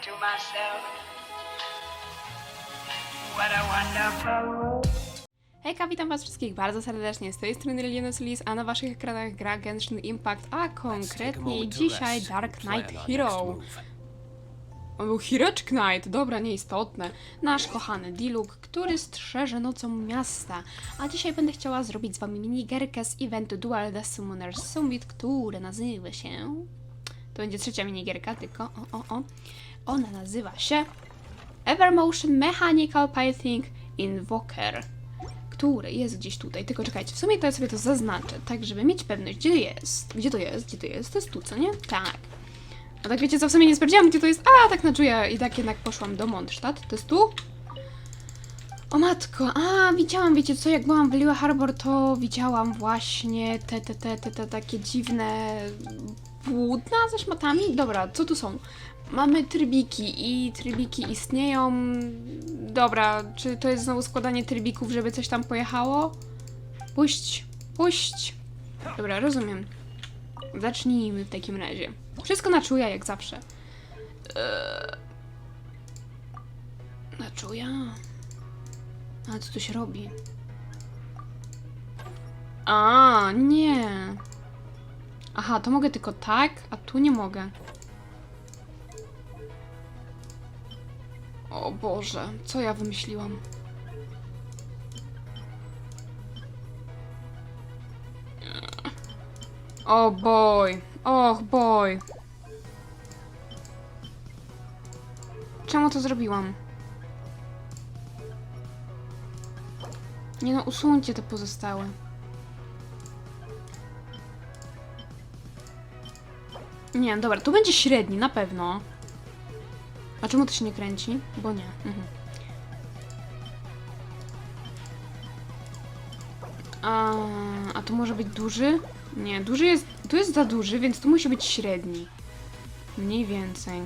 to myself, what a wonderful world. Hejka, witam was wszystkich bardzo serdecznie, z tej strony Liliana Solis, a na waszych ekranach gra Genshin Impact, a konkretniej dzisiaj Dark Knight Hero. On był Hero czy Knight? Dobra, nieistotne. Nasz kochany Diluc, który strzeże nocą miasta. A dzisiaj będę chciała zrobić z wami minigierkę z eventu Dual The Summoners Summit, który nazywa się... To będzie trzecia minigierka, tylko o, o, o. Ona nazywa się Evermotion Mechanical Pything Invoker który jest gdzieś tutaj. Tylko czekajcie, w sumie to ja sobie to zaznaczę, tak żeby mieć pewność, gdzie jest. Gdzie to jest? Gdzie to jest? To jest tu, co nie? Tak. A tak wiecie co, w sumie nie sprawdziłam, gdzie to jest. A, tak na czuję i tak jednak poszłam do Mondstadt. To jest tu? O matko, a widziałam, wiecie co, jak byłam w Lille Harbor, to widziałam właśnie te, te, te, te, te takie dziwne płótna ze szmatami. Dobra, co tu są? Mamy trybiki i trybiki istnieją. Dobra, czy to jest znowu składanie trybików, żeby coś tam pojechało? Puść, puść. Dobra, rozumiem. Zacznijmy w takim razie. Wszystko na czuja, jak zawsze. Eee... Na czuja? A co tu się robi? A, nie. Aha, to mogę tylko tak, a tu nie mogę. O Boże, co ja wymyśliłam? O boj, och boj. Czemu to zrobiłam? Nie no, usuńcie te pozostałe. Nie, dobra, tu będzie średni, na pewno. A czemu to się nie kręci? Bo nie. Mhm. A, a tu może być duży? Nie, duży jest. Tu jest za duży, więc tu musi być średni. Mniej więcej.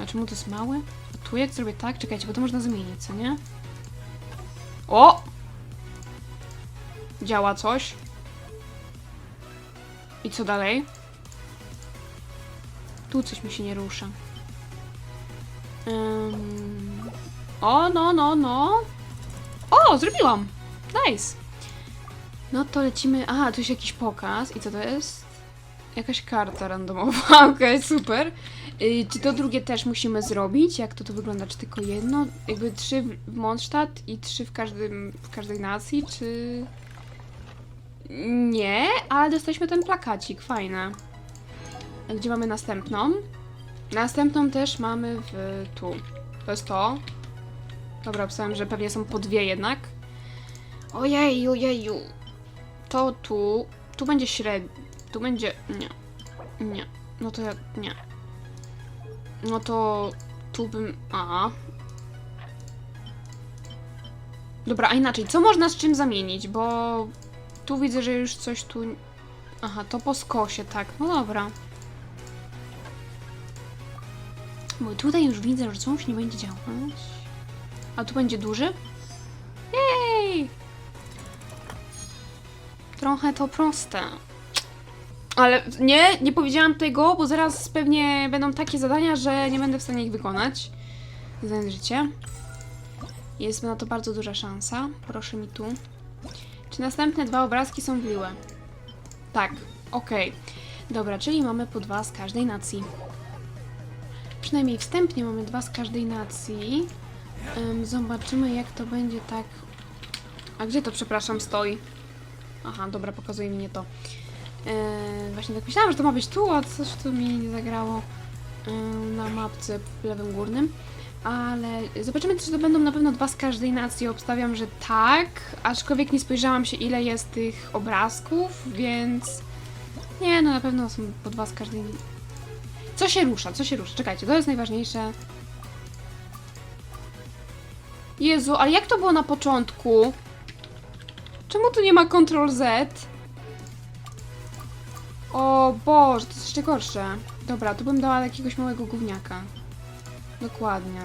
A czemu to jest mały? A tu jak zrobię tak? Czekajcie, bo to można zmienić, co nie? O! Działa coś. I co dalej? Tu coś mi się nie rusza. Ym... O, no, no, no. O, zrobiłam! Nice! No to lecimy. Aha, tu jest jakiś pokaz. I co to jest? Jakaś karta randomowa. Okej, super. Y, czy to drugie też musimy zrobić? Jak to tu wygląda? Czy tylko jedno? Jakby trzy w Mondstadt i trzy w, każdym, w każdej nacji? Czy... Nie, ale dostaliśmy ten plakacik. Fajne. Gdzie mamy następną? Następną też mamy w tu. To jest to. Dobra, pisałem, że pewnie są po dwie jednak. Ojej, ojeju. To tu. Tu będzie średni. Tu będzie. Nie. Nie. No to ja. Nie. No to. Tu bym. A. Dobra, a inaczej. Co można z czym zamienić? Bo. Tu widzę, że już coś tu. Aha, to po skosie, tak. No dobra. Bo tutaj już widzę, że coś nie będzie działać. A tu będzie duży? Jej! Trochę to proste. Ale nie, nie powiedziałam tego, bo zaraz pewnie będą takie zadania, że nie będę w stanie ich wykonać. Znając życie. Jest na to bardzo duża szansa. Proszę mi tu. Czy następne dwa obrazki są wliłe? Tak, okej. Dobra, czyli mamy po dwa z każdej nacji. Przynajmniej wstępnie mamy dwa z każdej nacji. Zobaczymy, jak to będzie tak. A gdzie to, przepraszam, stoi? Aha, dobra, pokazuje mi to. E, właśnie tak myślałam, że to ma być tu, a coś tu mi nie zagrało e, na mapce w lewym górnym. Ale zobaczymy, czy to będą na pewno dwa z każdej nacji. Obstawiam, że tak, aczkolwiek nie spojrzałam się, ile jest tych obrazków, więc. Nie, no na pewno są po dwa z każdej co się rusza? Co się rusza? Czekajcie, to jest najważniejsze. Jezu, ale jak to było na początku? Czemu tu nie ma Ctrl Z? O Boże, to jest jeszcze gorsze. Dobra, tu bym dała jakiegoś małego gówniaka. Dokładnie.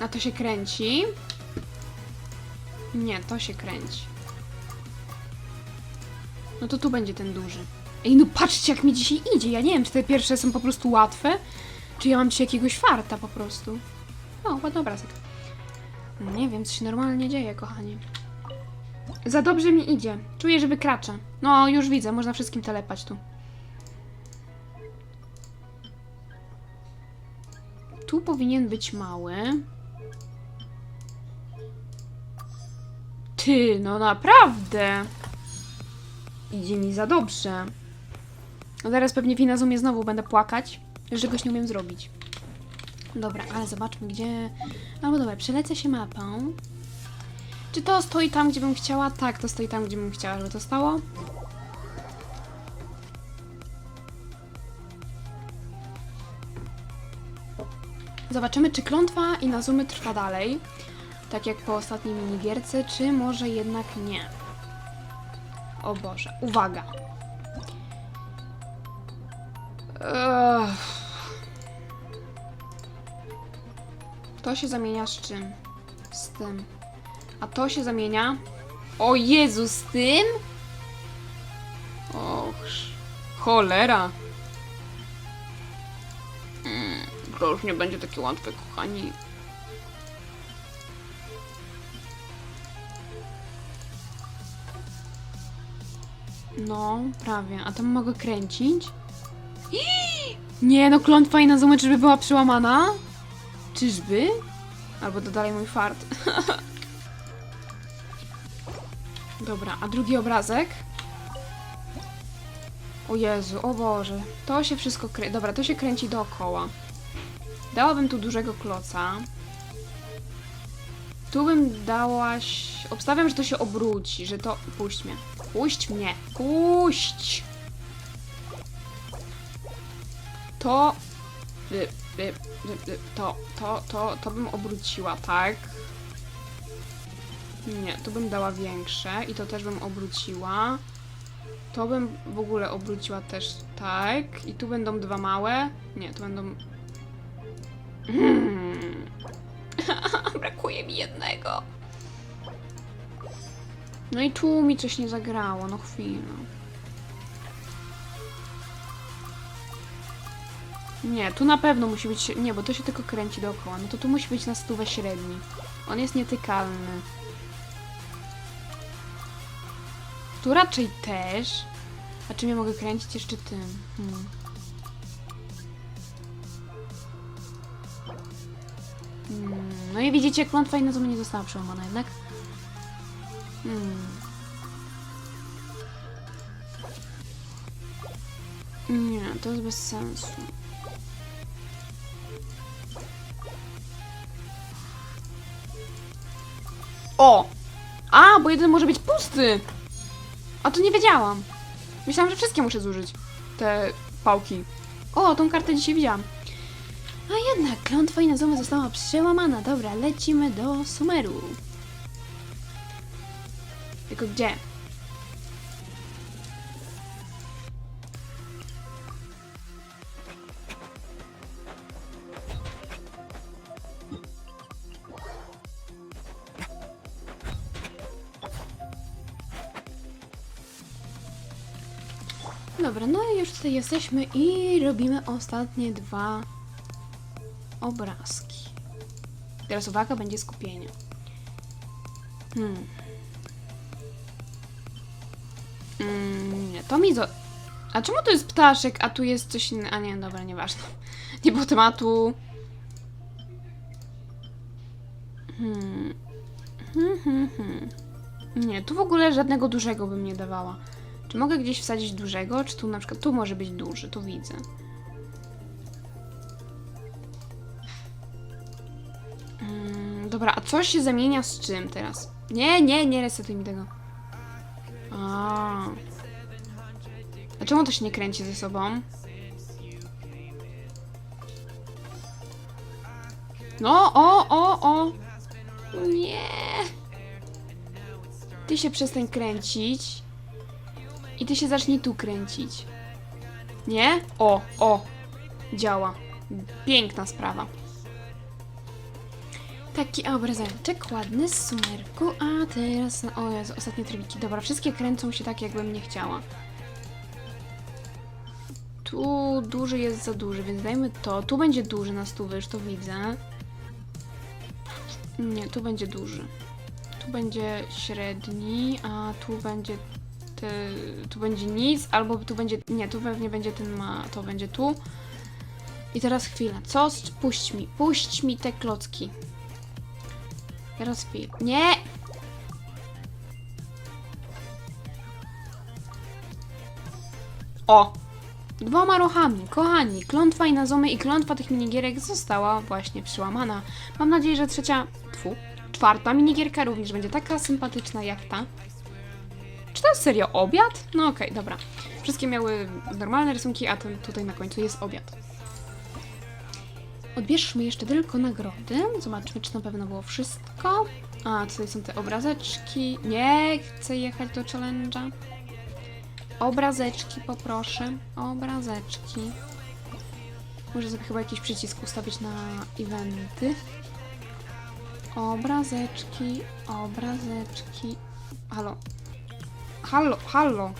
A to się kręci? Nie, to się kręci. No to tu będzie ten duży. Ej, no patrzcie jak mi dzisiaj idzie. Ja nie wiem, czy te pierwsze są po prostu łatwe, czy ja mam dzisiaj jakiegoś farta po prostu. O, ładny obrazek. No nie wiem, co się normalnie dzieje, kochani. Za dobrze mi idzie. Czuję, że wykraczę. No, już widzę, można wszystkim telepać tu. Tu powinien być mały. Ty, no naprawdę. Idzie mi za dobrze. No teraz pewnie w Inazumie znowu będę płakać, że czegoś nie umiem zrobić. Dobra, ale zobaczmy gdzie... No dobra, przelecę się mapą. Czy to stoi tam, gdzie bym chciała? Tak, to stoi tam, gdzie bym chciała, żeby to stało. Zobaczymy, czy klątwa Inazumy trwa dalej, tak jak po ostatniej minigierce, czy może jednak nie. O Boże, uwaga. To się zamienia z czym? Z tym. A to się zamienia... O Jezu, z tym? Och, cholera. Mm, już nie będzie takie łatwe, kochani. No, prawie. A tam mogę kręcić? Nie, no klątwa i na zoomie, czyżby była przełamana? Czyżby? Albo to dalej mój fart. Dobra, a drugi obrazek? O Jezu, o Boże. To się wszystko kręci. Dobra, to się kręci dookoła. Dałabym tu dużego kloca. Tu bym dałaś... Obstawiam, że to się obróci, że to... Puść mnie. Puść mnie. Puść! To... y, y, y, To, to, to, to bym obróciła, tak? Nie, tu bym dała większe i to też bym obróciła. To bym w ogóle obróciła też tak. I tu będą dwa małe. Nie, tu będą... Brakuje mi jednego. No i tu mi coś nie zagrało, no chwilę. Nie, tu na pewno musi być... Nie, bo to się tylko kręci dookoła. No to tu musi być na stówę średni. On jest nietykalny. Tu raczej też. A czym ja mogę kręcić jeszcze tym? Hmm. Hmm. No i widzicie, klątwa i na nie została przełamana jednak. Hmm. Nie, to jest bez sensu. O! A, bo jeden może być pusty! A to nie wiedziałam. Myślałam, że wszystkie muszę zużyć. Te pałki. O, tą kartę dzisiaj widziałam. A jednak, klątwa Inazumy została przełamana. Dobra, lecimy do Sumeru. Tylko gdzie? Dobra, no i już tutaj jesteśmy i robimy ostatnie dwa obrazki. Teraz uwaga, będzie skupienie. Hmm. Mm, nie, to mi zo... A czemu to jest ptaszek, a tu jest coś innego? A nie, dobra, nieważne. Nie było tematu. Hmm. Hmm, hmm, hmm. Nie, tu w ogóle żadnego dużego bym nie dawała. Czy mogę gdzieś wsadzić dużego? Czy tu na przykład, tu może być duży, tu widzę. Dobra, a co się zamienia z czym teraz? Nie, nie, nie resetuj mi tego. A. A czemu to się nie kręci ze sobą? No, o, o, o. Nie. Ty się przestań kręcić. I ty się zacznij tu kręcić. Nie? O, o. Działa. Piękna sprawa. Taki obrazeczek ładny z sumerku, a teraz, o Jezu, ostatnie trybiki. Dobra, wszystkie kręcą się tak, jakbym nie chciała. Tu duży jest za duży, więc dajmy to. Tu będzie duży na stół, już to widzę. Nie, tu będzie duży. Tu będzie średni, a tu będzie tu będzie nic, albo tu będzie, nie, tu pewnie będzie ten ma, to będzie tu. I teraz chwila, co? Puść mi, puść mi te klocki. Teraz chwilę. Nie! O! Dwoma rochami, kochani, klątwa i nazomy i klątwa tych minigierek została właśnie przełamana. Mam nadzieję, że trzecia, tfu, czwarta minigierka również będzie taka sympatyczna jak ta. Czy to jest serio obiad? No okej, dobra. Wszystkie miały normalne rysunki, a ten tutaj na końcu jest obiad. Odbierzmy jeszcze tylko nagrody. Zobaczmy, czy na pewno było wszystko. A, tutaj są te obrazeczki. Nie chcę jechać do challenge'a. Obrazeczki poproszę. Obrazeczki. Muszę sobie chyba jakiś przycisk ustawić na eventy. Obrazeczki, obrazeczki. Halo. Halo, halo.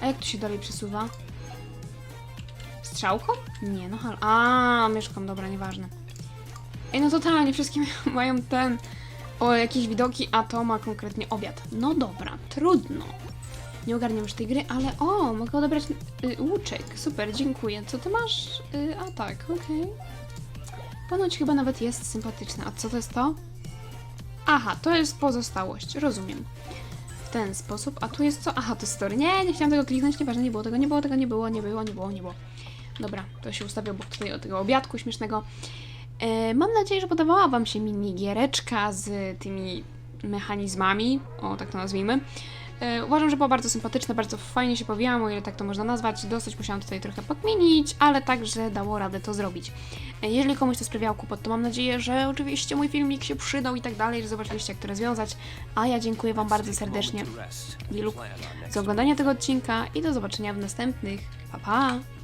A jak tu się dalej przesuwa? Strzałką? Nie, no halo. A, mieszkam, dobra, nieważne. Ej, no totalnie, wszystkie mają ten... O, jakieś widoki, a to ma konkretnie obiad. No dobra, trudno. Nie ogarniam już tej gry, ale o, mogę odebrać y, łuczek. Super, dziękuję. Co ty masz? Y, a tak, okej. Ponoć chyba nawet jest sympatyczna. A co to jest to? Aha, to jest pozostałość, rozumiem. W ten sposób, a tu jest co? Aha, to jest story. Nie, nie chciałam tego kliknąć, nieważne, nie było tego, nie było tego, nie było, nie było, nie było, nie było. Dobra, to się ustawię obok tutaj o tego obiadku śmiesznego. E, mam nadzieję, że podobała Wam się mini giereczka z tymi mechanizmami, o tak to nazwijmy. E, uważam, że była bardzo sympatyczna, bardzo fajnie się powijałam, o ile tak to można nazwać. Dosyć musiałam tutaj trochę pokminić, ale także dało radę to zrobić. E, jeżeli komuś to sprawiało kłopot, to mam nadzieję, że oczywiście mój filmik się przydał i tak dalej, że zobaczyliście jak to rozwiązać. A ja dziękuję Wam bardzo serdecznie za oglądanie tego odcinka i do zobaczenia w następnych. Pa, pa!